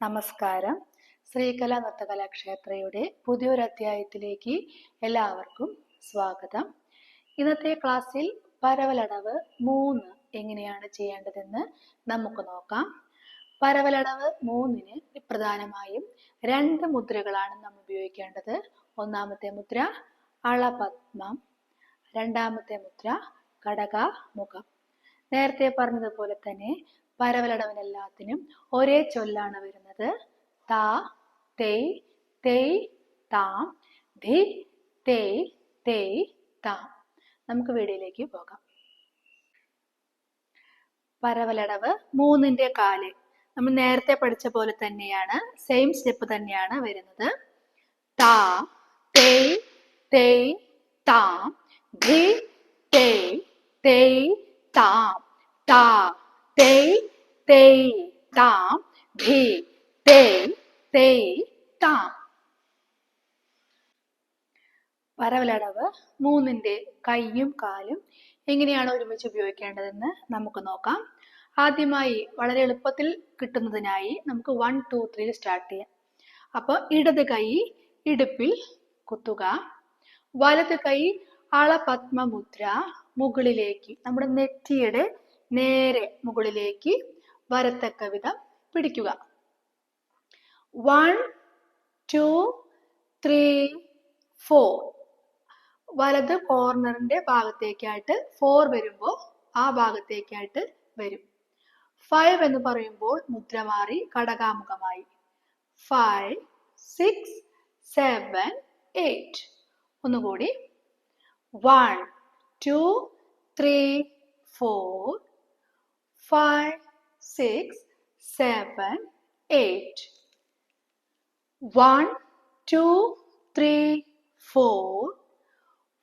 നമസ്കാരം. ശ്രീകല നൃത്തകലാക്ഷേത്രയുടെ പുതിയൊരു അധ്യായത്തിലേക്ക് എല്ലാവർക്കും സ്വാഗതം. ഇന്നത്തെ ക്ലാസ്സിൽ പരവലടവ് മൂന്ന് എങ്ങനെയാണ് ചെയ്യേണ്ടതെന്ന് നമുക്ക് നോക്കാം. പരവലടവ് മൂന്നിന് പ്രധാനമായും രണ്ട് മുദ്രകളാണ് നമ്മൾ ഉപയോഗിക്കേണ്ടത്. ഒന്നാമത്തെ മുദ്ര അളപത്മം രണ്ടാമത്തെ മുദ്ര ഘടകാമുഖം. നേരത്തെ പറഞ്ഞതുപോലെ തന്നെ പരവലടവിനെല്ലാത്തിനും ഒരേ ചൊല്ലാണ് വരുന്നത്. താ തേയ് തേയ് താം ധി തേയ് തേയ് താം. നമുക്ക് വീഡിയോയിലേക്ക് പോകാം. പരവലടവ് മൂന്നിന്റെ കാൽ. നമ്മൾ നേരത്തെ പഠിച്ച പോലെ തന്നെയാണ് സെയിം സ്റ്റെപ്പ് തന്നെയാണ് വരുന്നത്. താ തേയ് തേയ് താം ധി തേയ് തേയ് താം താ തേയ് തേയ് താം ധി തേയ് തേയ് താം. പരവലടവ് മൂന്നിന്റെ കൈയും കാലും എങ്ങനെയാണ് ഒരുമിച്ച് ഉപയോഗിക്കേണ്ടതെന്ന് നമുക്ക് നോക്കാം. ആദ്യമായി വളരെ എളുപ്പത്തിൽ കിട്ടുന്നതിനായി നമുക്ക് വൺ ടു ത്രീ സ്റ്റാർട്ട് ചെയ്യാം. അപ്പോൾ ഇടത് കൈ ഇടുപ്പിൽ കുത്തുക. വലത് കൈ അളപത്മമുദ്ര മുകളിലേക്ക് നമ്മുടെ നെറ്റിയുടെ നേരെ മുകളിലേക്ക് വരത്തക്ക വിധം പിടിക്കുക. വൺ ടു ത്രീ ഫോർ വലത് കോർണറിന്റെ ഭാഗത്തേക്കായിട്ട് ഫോർ വരുമ്പോൾ ആ ഭാഗത്തേക്കായിട്ട് വരും. ഫൈവ് എന്ന് പറയുമ്പോൾ മുദ്ര മാറി ഘടകാമുഖമായി. ഫൈവ് സിക്സ് സെവൻ എയ്റ്റ് ഒന്നുകൂടി. One two, three, four, five, six, seven, eight. One, two, three, four,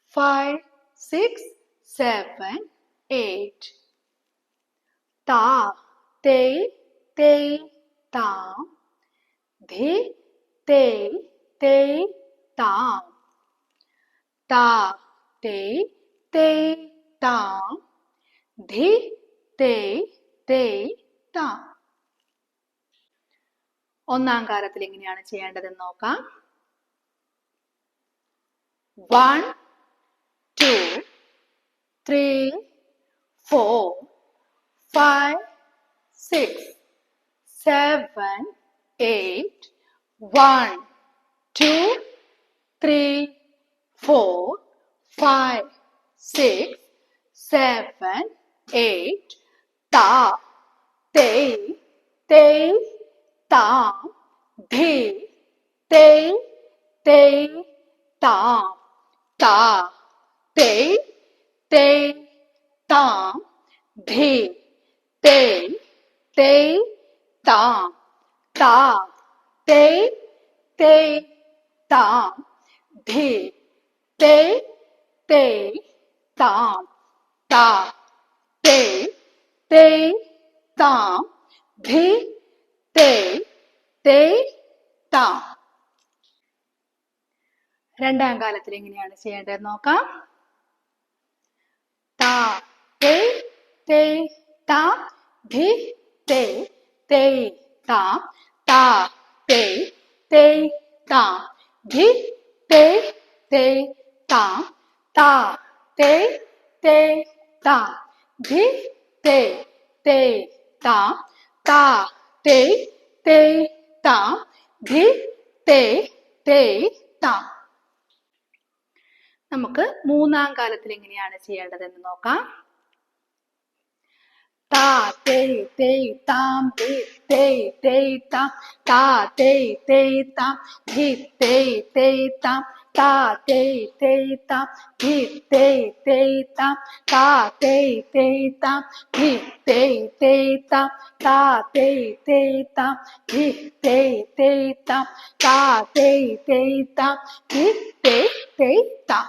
five, six, seven, eight. Ta, te, te, ta. Dhi, te, te, ta. Ta, te, te താം ധി തേ തേ താം. ഒന്നാം കാലത്തിൽ എങ്ങനെയാണ് ചെയ്യേണ്ടതെന്ന് നോക്കാം. One two three four five six seven eight one two three four five six, seven, eight, ta, te, te, ta, di, te, te, ta, ta, te, te, ta, di, te, te, ta, ta, te, te, ta, di, te, te, tam, താം താ തേ തേ താം ധേ തേ തേ താം. രണ്ടാം കാലത്തിൽ എങ്ങനെയാണ് ചെയ്യേണ്ടത് നോക്കാം. താ തേ തേ താ ധി തേ തേ താം താ തേ തേ താം ധി തേ തേ താം താ. തേ ത. ധി തേ തേ ത. താ തേ തേ ത. ധി തേ തേ ത. നമുക്ക് മൂന്നാം കാലത്തിൽ എങ്ങനെയാണ് ചെയ്യേണ്ടതെന്ന് നോക്കാം. താ തേ തേ താം. ധി തേ തേ താം. താ തേ തേ താ. ധി തേ തേ താം. താ te te ta ti te te ta താ te te ta ti te te ta താ te te ta ti te te ta താ te te ta ti te te ta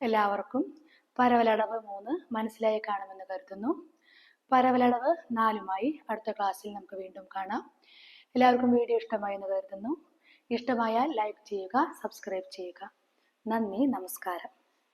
എല്ലാവർക്കും പരവലടവ് മൂന്ന് മനസ്സിലായി കാണുമെന്ന് കരുതുന്നു പരവലടവ് നാലുമായി അടുത്ത ക്ലാസ്സിൽ നമുക്ക് വീണ്ടും കാണാം എല്ലാവർക്കും വീഡിയോ ഇഷ്ടമായി എന്ന് കരുതുന്നു ഇഷ്ടമായാൽ ലൈക്ക് ചെയ്യുക സബ്സ്ക്രൈബ് ചെയ്യുക. നന്ദി നമസ്കാരം.